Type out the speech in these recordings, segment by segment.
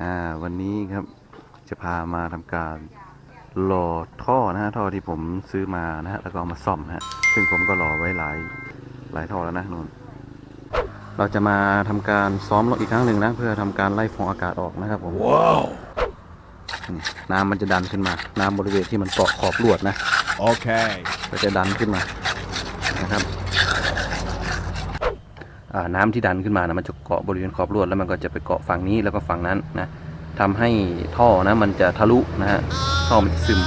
อ่าวันนี้ครับจะพามาทำการหล่อท่อนะฮะท่อที่ผมซื้อมานะฮะแล้วก็เอามาซ่อมนะฮะซึ่งผมก็หล่อไว้หลายหลายท่อแล้วนะนู่นเราจะมาทำการซ้อมรถอีกครั้งหนึ่งนะ เพื่อทำการไล่ฟองอากาศออกนะครับผม Wow. นี่น้ำมันจะดันขึ้นมา น้ำบริเวณที่มันเกาะขอบลวดนะ Okay. ก็จะดันขึ้นมานะครับ น้ำที่ดันขึ้นมานะมันจะเกาะบริเวณขอบลวดแล้วมันก็จะไปเกาะฝั่งนี้แล้วก็ฝั่งนั้นนะทำให้ท่อนะมันจะทะลุนะฮะท่อมันจะซึม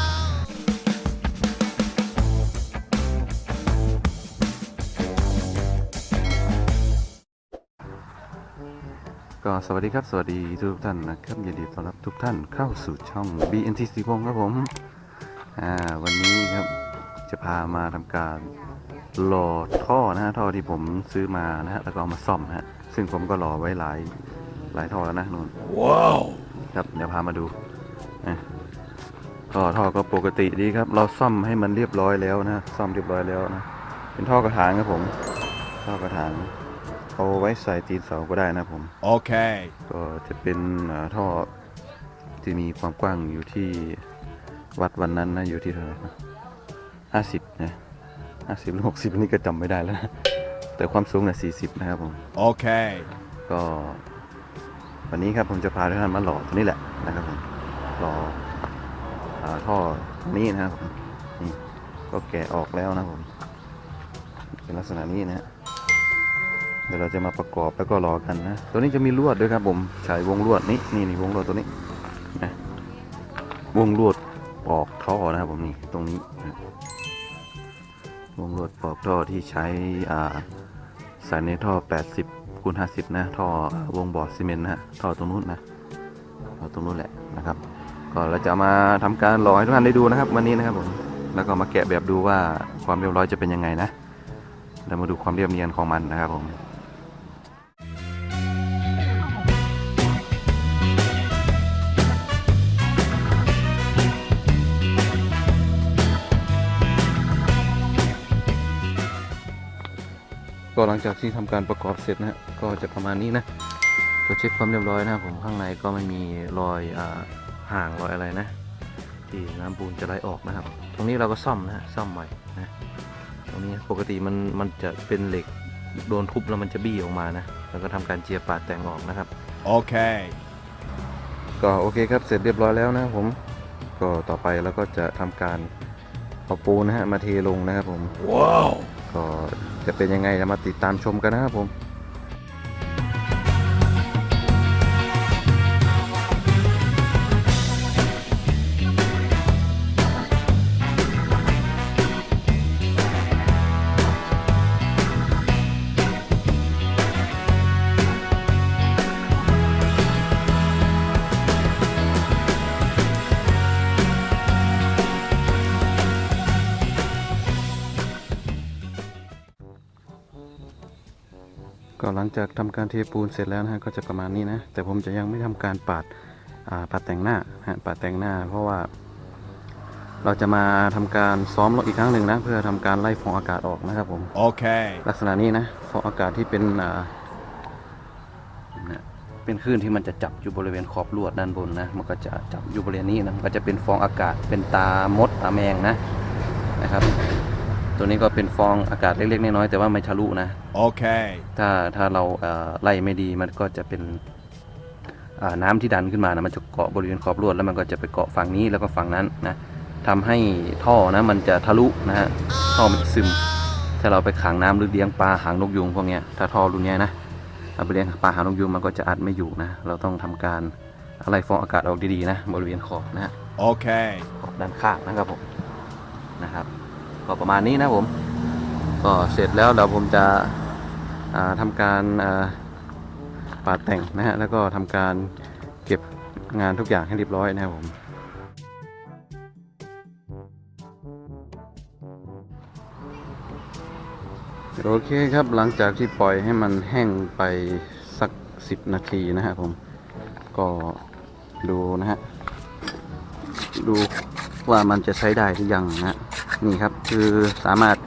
ก็สวัสดีครับ สวัสดีทุกท่านนะครับยินดีต้อนรับทุกท่านเข้าสู่ช่อง BNT สีพงครับผม อ่า วันนี้ครับจะพามาทำการ หล่อท่อนะฮะท่อที่ผมซื้อมานะฮะแล้วก็เอามาซ่อมนะฮะซึ่งผมก็หล่อไว้หลายหลายท่อแล้วนะนู่น Wow. ครับเดี๋ยวพามาดูนะท่อท่อก็ปกติดีครับ เราซ่อมให้มันเรียบร้อยแล้วนะซ่อมเรียบร้อยแล้วนะเป็นท่อกระถางครับผมท่อกระถางเอาไว้ใส่ตีนเสาก็ได้นะผม Okay. ก็จะเป็นอ่าท่อที่มีความกว้างอยู่ที่วัดวันนั้นนะอยู่ที่เท่าไหร่ห้าสิบนะ ห้าสิบหรือหกสิบนี่ก็จำไม่ได้แล้วนะ แต่ความสูงเนี่ยสี่สิบนะครับผม Okay. ก็ วันนี้ครับผมจะพาทุกท่านมาหล่อตัวนี้แหละนะครับผมหล่ออ่าท่อนี้นะครับผมนี่ก็แกะออกแล้วนะครับผม เป็นลักษณะนี้นะฮะเดี๋ยวเราจะมาประกอบแล้วก็รอกันนะ ตัวนี้จะมีลวดด้วยครับผมใช้วงลวดนี้นี่นี่วงลวดตัวนี้นะวงลวดปอกท่อนะครับผมนี่ตรงนี้นะ วงลวดปอกท่อที่ใช้สาใส่ในท่อ 80คูณ50 นะ ท่อวงบอร์ดซีเมนต์นะท่อตรงนู้นนะท่อตรงนู้นแหละนะครับ ก็เราจะมาทำการรอให้ทุกท่านได้ดูนะครับ วันนี้นะครับผมแล้วก็มาแกะแบบดูว่าความเรียบร้อยจะเป็นยังไงนะเรามาดูความเรียบเนียนของมันนะครับผม หลังจากที่ทำการประกอบเสร็จนะฮะก็จะประมาณนี้นะก็เช็คความเรียบร้อยนะครับผมข้างในก็ไม่มีรอยอ่าห่างรอยอะไรนะที่น้ำปูนจะไหลออกนะครับ ตรงนี้เราก็ซ่อมนะฮะซ่อมใหม่นะตรงนี้ปกติมันมันจะเป็นเหล็กโดนทุบแล้วมันจะบี้ออกมานะแล้วก็ทำการเจียปาดแต่งออกนะครับ Okay. ก็โอเคครับเสร็จเรียบร้อยแล้วนะครับผมก็ต่อไปเราก็จะทำการเอาปูนนะฮะมาเทลงนะครับผม Wow. ก็ จะเป็นยังไงเรามาติดตามชมกันนะครับผม หลังจากทำการเทปูนเสร็จแล้วนะฮะก็จะประมาณนี้นะ แต่ผมจะยังไม่ทำการปาดอ่าปาดแต่งหน้านะฮะปาดแต่งหน้า เพราะว่า เราจะมาทำการซ้อมรถอีกครั้งหนึ่งนะ เพื่อทำการไล่ฟองอากาศออกนะครับผม Okay. ลักษณะนี้นะฟองอากาศที่เป็นอ่าเนี่ยเป็นคลื่นที่มันจะจับอยู่บริเวณขอบลวดด้านบนนะมันก็จะจับอยู่บริเวณนี้นะมันก็จะเป็นฟองอากาศเป็นตามดตาแมงนะนะครับ ตัวนี้ก็เป็นฟองอากาศเล็กๆน้อยๆแต่ว่าไม่ทะลุนะ Okay. ถ้าถ้าเราเอ่อไล่ไม่ดีมันก็จะเป็นอ่าน้ำที่ดันขึ้นมานะมันจะเกาะบริเวณขอบลวดแล้วมันก็จะไปเกาะฝั่งนี้แล้วก็ฝั่งนั้นนะทำให้ท่อนะมันจะทะลุนะฮะท่อมันจะซึม ถ้าเราไปขังน้ำหรือเลี้ยงปลาหางนกยุงพวกเนี้ยถ้าท่อรุ่นเนี้ยนะเอาไปเลี้ยงปลาหางนกยุงมันก็จะอัดไม่อยู่นะ เราต้องทำการอะไรฟองอากาศออกดีๆนะบริเวณขอบนะฮะ Okay. ขอบด้านข้างนะครับผมนะครับ ก็ประมาณนี้นะผม ก็เสร็จแล้วเดี๋ยวผมจะอ่า ทำการอ่าปาดแต่งนะฮะแล้วก็ทำการเก็บงานทุกอย่างให้เรียบร้อยนะครับผมโอเคครับหลังจากที่ปล่อยให้มันแห้งไปสัก 10 นาทีนะฮะผมก็ดูนะฮะดูว่ามันจะใช้ได้หรือยังนะนี่ครับคือสามารถ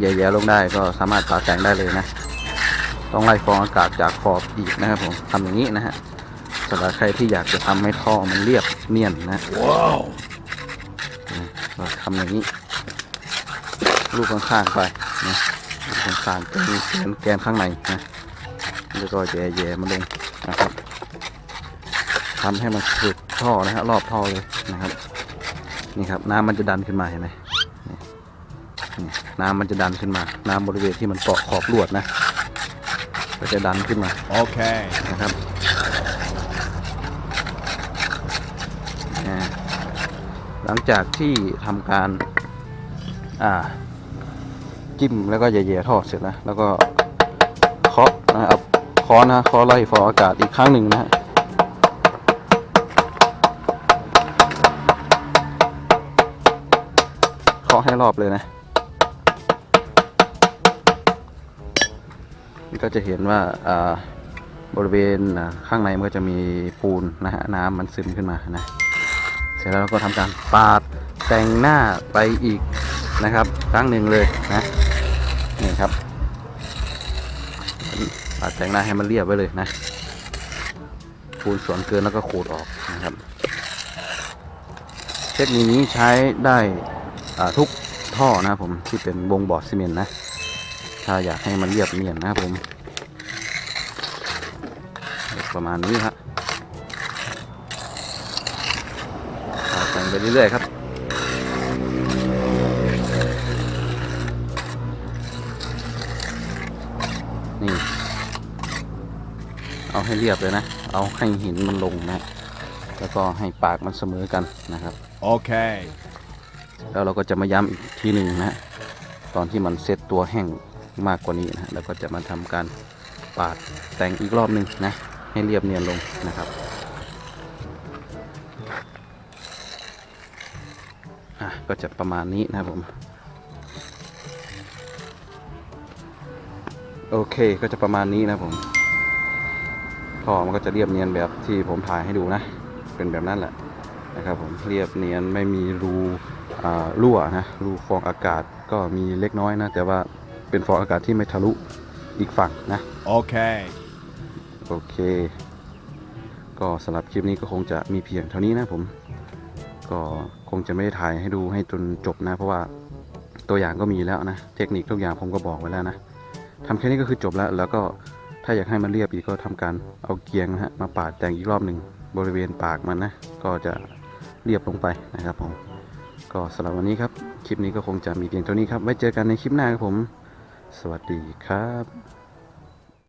แย่ๆลงได้ก็สามารถปาแต่งได้เลยนะ ต้องไล่ฟองอากาศจากขอบอีกนะครับผมทำอย่างนี้นะฮะสำหรับใครที่อยากจะทำให้ท่อมันเรียบเนียนนะ Whoa. เราทำอย่างนี้ ลูกข้างๆไปนะลูกข้างๆแกนแกนแกนข้างในนะแล้วก็แย่แย่ๆมันลงนะครับทำให้มันสุดท่อนะฮะรอบท่อเลยนะครับ นี่ครับน้ำมันจะดันขึ้นมาเห็นไหมนี่นี่น้ำมันจะดันขึ้นมา น้ำบริเวณที่มันเกาะขอบลวดนะ ก็จะดันขึ้นมา Okay. นะครับอ่าหลังจากที่ทำการอ่าจิ้มแล้วก็แย่ๆทอดเสร็จนะแล้วก็เคาะนะครับเคาะนะเคาะไล่ฟองอากาศอีกครั้งหนึ่งนะฮะเคาะให้รอบเลยนะ ก็จะเห็นว่าบริเวณข้างในมันก็จะมีปูนนะฮะน้ำมันซึมขึ้นมานะ เสร็จแล้วเราก็ทำการปาดแต่งหน้าไปอีกนะครับครั้งหนึ่งเลยนะนี่ครับปาดแต่งหน้าให้มันเรียบไว้เลยนะปูนส่วนเกินแล้วก็ขูดออกนะครับเทคนิคนี้ใช้ได้ทุกท่อนะครับผมที่เป็นวงบอร์ดซีเมนต์นะถ้าอยากให้มันเรียบเนียนนะครับผม ประมาณนี้ครับอ่าแต่งไปเรื่อยๆครับนี่เอาให้เรียบเลยนะ เอาให้หินมันลงนะ แล้วก็ให้ปากมันเสมอกันนะครับ Okay. แล้วเราก็จะมาย้ำอีกทีหนึ่งนะฮะตอนที่มันเซตตัวแห้งมากกว่านี้นะ แล้วก็จะมาทำการปาดแต่งอีกรอบหนึ่งนะ ให้เรียบเนียนลงนะครับอะก็จะประมาณนี้นะผมโอเคก็จะประมาณนี้นะผมท่อมันก็จะเรียบเนียนแบบที่ผมถ่ายให้ดูนะ เป็นแบบนั้นแหละนะครับผมเรียบเนียนไม่มีรูอ่ารั่วนะรูฟองอากาศก็มีเล็กน้อยนะ แต่ว่าเป็นฟองอากาศที่ไม่ทะลุอีกฝั่งนะ Okay. โอเค ก็สำหรับคลิปนี้ก็คงจะมีเพียงเท่านี้นะผม ก็คงจะไม่ได้ถ่ายให้ดูให้จนจบนะ เพราะว่าตัวอย่างก็มีแล้วนะ เทคนิคทุกอย่างผมก็บอกไว้แล้วนะทำแค่นี้ก็คือจบแล้ว แล้วก็ถ้าอยากให้มันเรียบอีกก็ทำการเอาเกียงนะฮะมาปาดแต่งอีกรอบหนึ่งบริเวณปากมันนะ ก็จะเรียบลงไปนะครับผม ก็สำหรับวันนี้ครับ คลิปนี้ก็คงจะมีเพียงเท่านี้ครับ ไว้เจอกันในคลิปหน้าครับผม สวัสดีครับ